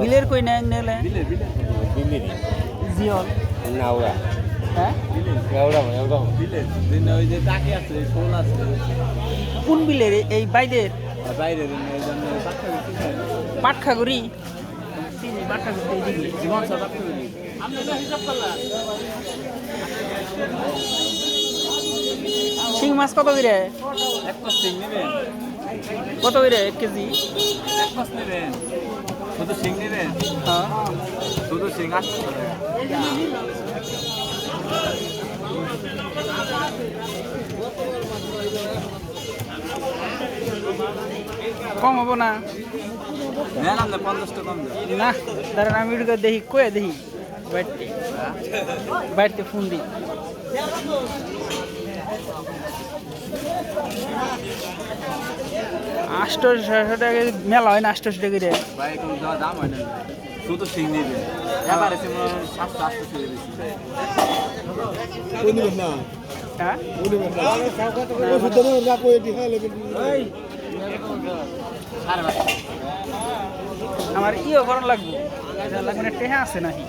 বিলের কই ন্যাং নেলে? বিলিরি নাওড়া হ্যাঁ? এওড়া এওড়া ওই যে টাকি আছে শোল আছে। কোন বিলের? এই- এই বাইদের পাটখাগুড়ি। শিং মাছ কত করে? কত করে এক কেজি? এক পাশ নেবেন শুধু সিং নেবেন? হ্যাঁ। শুধু সিং আটশো কম হব না। না দাঁড়ান আমি ভিডিও দেখি কয়ে দেখি। বাড়িতে। বাড়িতে ফোন দিই। আষ্টশো টাকা মেলা হয় না আষ্টশো টাকা রে ভাই কোনো দেওয়া দাম হয় না। শুধু এবারে সাতশো আটশো ছেড়ে আমার ইয়ে গরম লাগবে। লাগবে টেহা আছে নাকি?